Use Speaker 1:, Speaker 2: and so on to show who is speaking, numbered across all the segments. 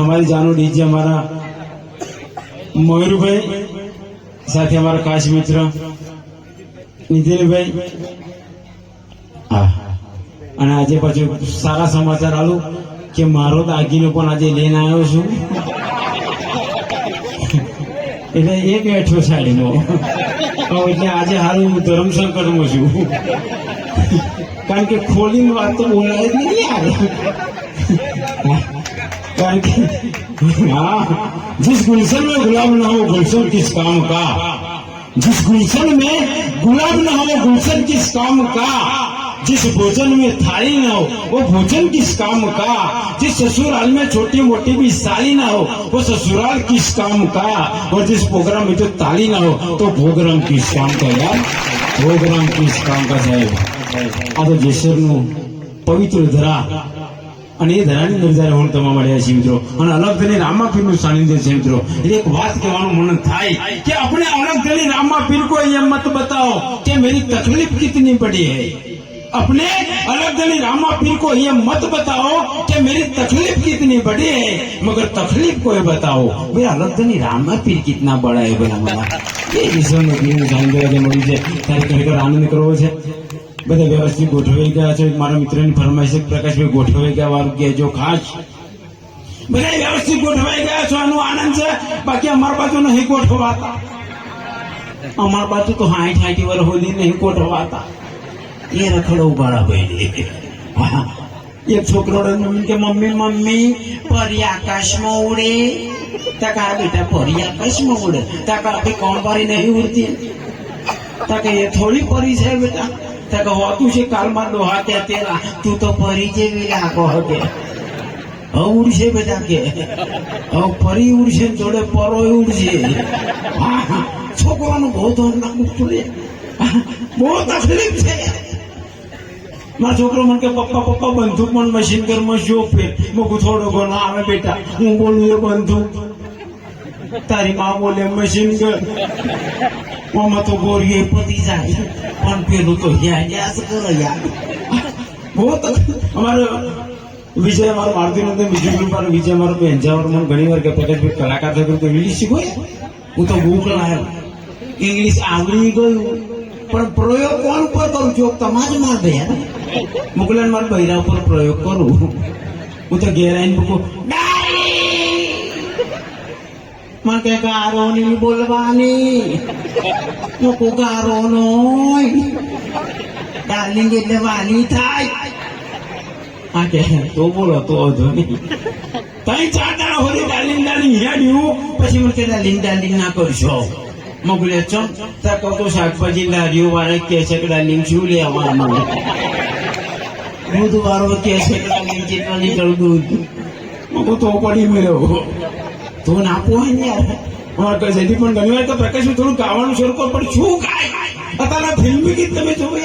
Speaker 1: અમારી જાનુ ડીજે અમારા મયુરભાઈ સાથે અમારા ખાસ મિત્ર નીતિનભાઈ હા. અને આજે પાછું સારા સમાચાર આલું કે મારો દાગીનો પણ આજે લઈને આવ્યો છું. એટલે એ બેઠો સાડીનો. એટલે આજે હાલ હું ધર્મશંકરમાં છું. કારણ કે ખોલીને વાત તો બોલાય જ નહીં યાર. કારણ કે हाँ जिस गुलशन में गुलाब ना हो गुलशन किस काम का जिस गुलशन में गुलाब ना हो गुलशन किस काम का जिस भोजन में थाली ना हो वो भोजन किस काम का जिस ससुराल में छोटी मोटी भी साली ना हो वो ससुराल किस काम का और जिस प्रोग्राम में जो ताली ना हो तो प्रोग्राम किस काम का यार प्रोग्राम किस काम का साहेब આ તો જેસરનું પવિત્ર ધરા અને એ ધરાની અંદર જ્યારે હું તમારા મળ્યા છીએ મિત્રો અને અલગ થઈને રામાપીરનું સાનિધ્ય છે મિત્રો એટલે એક વાત કહેવાનું મન થાય કે આપણે અલગ થઈને રામાપીર को ये मत बताओ कि मेरी तकलीफ कितनी बड़ी है अपने अलग दली रामा पीर को ये मत बताओ कि मेरी तकलीफ कितनी बड़ी है मगर तकलीफ को ये बताओ मेरा अलग दली रामा पीर कितना बड़ा है बोला मला એ વિશ્વનું પીરનું સાનિધ્ય આજે મળ્યું છે ત્યારે ખરેખર આનંદ કરવો છે બધા વ્યવસ્થિત ગોઠવાઈ ગયા છે. મારા મિત્રની ફરમાઈશ પ્રકાશભાઈ ગોઠવાઈ ગયા વારું કહેજો ખાસ. બધા વ્યવસ્થિત ગોઠવાઈ ગયા છો. આનો આનંદ છે. બાકી અમારા બાજુ નહીં ગોઠવાતા. અમારા બાજુ તો હાઠ હાઠી વર હોદી નહીં ગોઠવાતા. એ રખડો ઉભાડા ભાઈ. એક છોકરો કે, મમ્મી મમ્મી પરી આકાશમાં ઉડે. તકા બેટા પરી આકાશમાં ઉડે. તકા આપી કોણ પરી નહીં ઉડતી? તકે એ થોડી પરી છે, બેટા. તાકે હોતું છે કાલમાં ડોહા ત્યાં તેરા તું તો ફરી જેવી લાગો હકે હવે ઉડશે બધા કે. હવે ફરી ઉડશે જોડે પરોય ઉડશે. છોકરાનું બહુ ધોન નાખવું પડે બહુ છે. મારા છોકરો મને કે, પપ્પા પપ્પા બંધુક પણ મશીન ઘરમાં જો ફેર મૂકું થોડો ઘણો આવે બેટા. હું બોલું, એ બંધુક તારી મા બોલે મશીન ઘર. આમાં તો ગોરીએ પતી જાય પણ પેલું તો યાસ કરો યાર બહુ અમારે વિજય અમારો મારુતિ નંદન બીજું ગ્રુપ અને વિજય અમારો એન્જાવર મને ઘણી વાર કે પ્રકાશભાઈ કલાકાર થયો તો ઇંગ્લિશ શીખો હું તો બહુ કલાયો ઇંગ્લિશ આવડી ગયું પણ પ્રયોગ કોણ ઉપર કરું છું તમારે માર દે યાર મુકલન માર બૈરા ઉપર પ્રયોગ કરું હું તો ઘેર આવીને મૂકું મને કે ગારો ની બોલવાની મૂકું શાકભાજી લારીઓ કે છે કે શું લેવાનું દૂધ વાળો કેટલા લીટર દૂધ? મગો તો પડી મેળ્યો ધોન આપવો હોય ને યાર. અમારે તો જેથી પણ ઘણી વાર તો પ્રકાશ થોડું ગાવાનું શરૂ કરો, પણ શું ગાય? અત્યારના ફિલ્મ ગીત તમે જોવો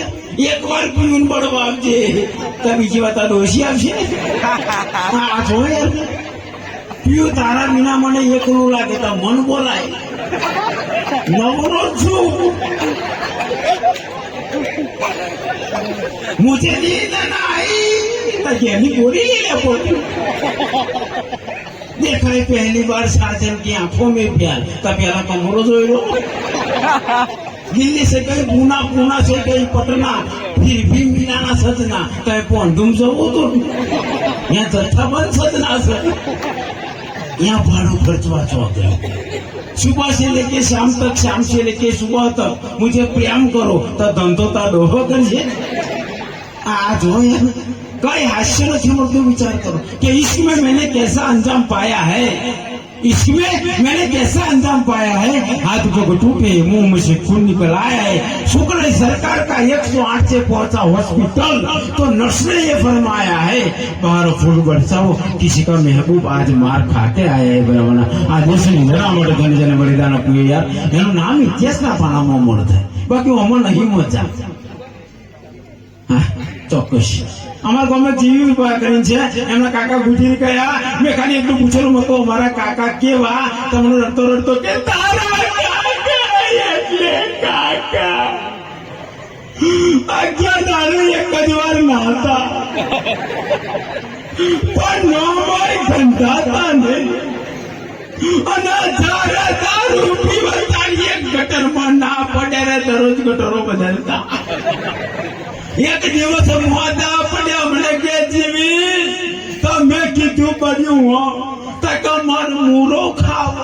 Speaker 1: એક વાર પૂરું પડવા આવજે ત્યાં બીજી વાત આ દોષી આવશે આ જો યાર. પીયું તારા વિના મને એકલું લાગે, તા મન બોલાય. નવરો છું. મુજે નીંદ નહીં તા જેની બોલી લે પોતી. बोली देखा है पहली बार साजन की आंखों में प्यार तब प्यारा कमरो जोई लो दिल्ली से गई पूना पूना से गई पटना फिर भी मिला ना सजना कहे पोंडुम जवो तो यहाँ जत्था बंद सजना से यहाँ भाड़ू खर्चवा चौक है सुबह से लेके शाम तक शाम से लेके सुबह तक मुझे प्रेम करो तो धंधो ता डोहो करजे आ जो यार कई हास्य નથી મળતું विचार करो कि इसमें मैंने कैसा अंजाम पाया है इसमें मैंने कैसा अंजाम पाया है हाथ को टूटे मुंह में से खून निकल आया है शुक्र है सरकार का 108 से पहुंचा हॉस्पिटल तो नर्स ने ये फरमाया है बाहर फूल बरसाओ किसी का महबूब आज मार खा के आया है બરાબર આ દેશની જરા માટે ઘણી જણે બલિદાન આપ્યું યાર એનું નામ ઇતિહાસના પાનામાં અમર થાય બાકી અમર નહીં મજા હા ચોક્કસ અમારા ગામમાં જીવી કરીને છે, એમના કાકા ગુજરી ગયા મેં ખાલી એટલું પૂછેલું મતો અમારા કાકા કેવા? તમને રડતો રડતો કે, તારા એક જ વાર નાતા પણ નોમાય ધંધાતા નહીં અને જ્યારે દારૂ પીવતા એક ગટરમાં ના પડે રે, દરરોજ ગટરો બદલતા. એક દિવસ મોદા પડ્યા મને કે જીવી તો મેં કીધું પડ્યું હો, તો મારો મૂરો ખાવ.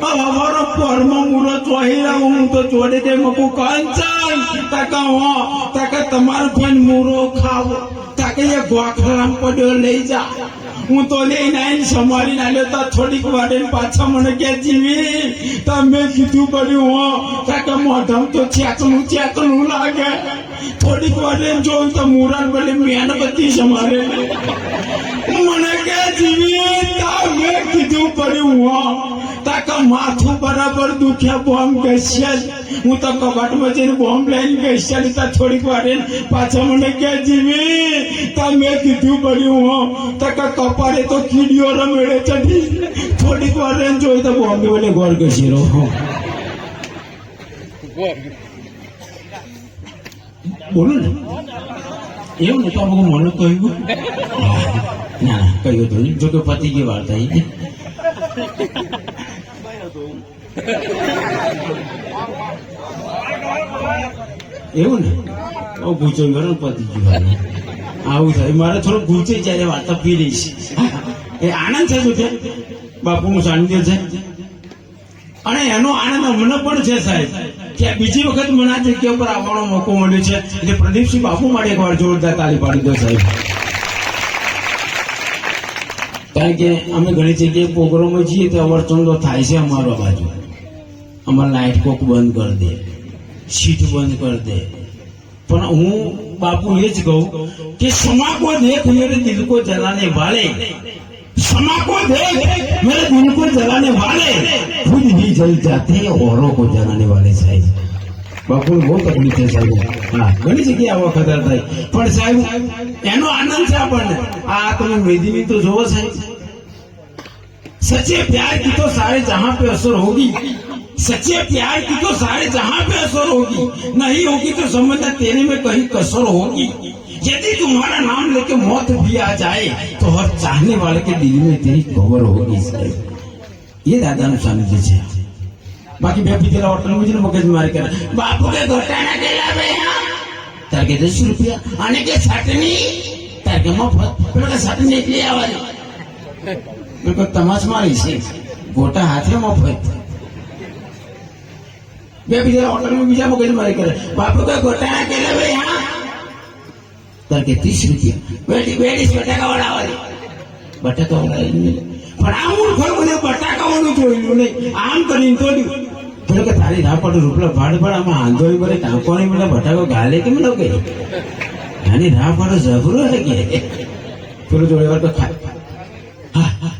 Speaker 1: અમારો પરમાં મૂરો ચોહી હું તો જોડે દે મકુ કંચન. તકા હો તકા તમારો ફેન મૂરો ખાવ. તકે એ ગોખરામ પડ્યો લઈ જા. હું તો લઈને આવીને સંભાળીને ના લેતા થોડીક વાડે પાછા મને કે, જીવી, તમે કીધું પડ્યું હો તકે મોઢમ તો ચેતનું ચેતનું લાગે. થોડીક વારે જોયું તો મુરાન બોલે મેણબત્તી સમારે મને કે જીવી તા મેં કીધું પડ્યું હો. તાકા માથું બરાબર દુખ્યા બોમ્બ ઘસ્યા હું તો કબાટમાં જઈને બોમ્બ લઈને ઘસ્યા તા થોડીક વારે પાછા મને કે જીવી તા મેં કીધું પડ્યું હો. તાકા કપાળે તો કીડીઓ રમેડે ચડી થોડીક વારે જોઈ તો બોમ્બે બોલે ગોળ ઘસી રહો બોલો ને એવું ને તો આ મને કહ્યું ના ના કહ્યું તો જો કે પતિ ગઈ વાર્તા એ એવું ને ઓ ગુચો ગયો પતિ ગયો આવું થાય મારે થોડું ગુચે જાય વાર્તા પી લઈશ એ આનંદ છે શું છે બાપુનું સાનિધ્ય છે અને એનો આનંદ મને પણ છે સાહેબ ત્યાં બીજી વખત મને આ જગ્યા ઉપર આવવાનો મોકો મળ્યો છે. એટલે પ્રદીપસિંહ બાપુ માટે એકવાર જોરદાર તાળી પાડી દો સાહેબ. કારણ કે અમે ઘણી જગ્યાએ પ્રોગ્રામમાં જઈએ તો અવરચંદો થાય છે અમારો બાજુ. અમારે લાઇટ કોક બંધ કરી દે. સીટ બંધ કરી દે. પણ હું બાપુ એ જ કહું કે સમાકો દેખ મેરે દિલ કો જલાને વાળે. क्षमा को देख मेरे दिन को जलाने वाले। खुद ही जल जाते हैं, औरों को जलाने वाले साहब। बापू बहुत तकलीफ़ है साहब। સાહેબ હા ઘણી જગ્યાએ આવો ખતર पर साहब, एनो आनंद से अपन आ तो वेदी में तो जो સાહેબ सच्चे प्यार की तो सारे जहाँ पे असर होगी। सच्चे प्यार की तो सारे जहाँ पे असर होगी। नहीं होगी तो समझना तेरे में कहीं कसर होगी। यदि तुम्हारा नाम लेके मौत भी आ जाए तो हर चाहने वाले के दिल में तेरी कबर होगी ये दादा ने स्वामी जी। से बाकी बेबी तेरा होटल मुझे मुकेश मार कर बापू के घोटाना के दस रुपया आने के साटनी तार के मफत का साटनी आवाज़ मेरे को तमाश मारी से गोटा हाथ में मफत बेबी होटल में कर बापू के घोटाना તાર કે ત્રીસ રૂપિયા. બેટી બેટી બટાકા વડાવવાની બટાકા વડાવી નહીં. પણ આ મૂર્ખ મને બટાકા વાળું જોયેલું નહીં. આમ કરીને તોડ્યું પેલો કે તારી ના પડે રૂપલા ભાડ ભાડ આમાં આંધોળી પડે કાંકોની મને બટાકો ગાલે કેમ લો કે આની ના પડે હે કે પેલો જોડે વાર તો ખા હા હા.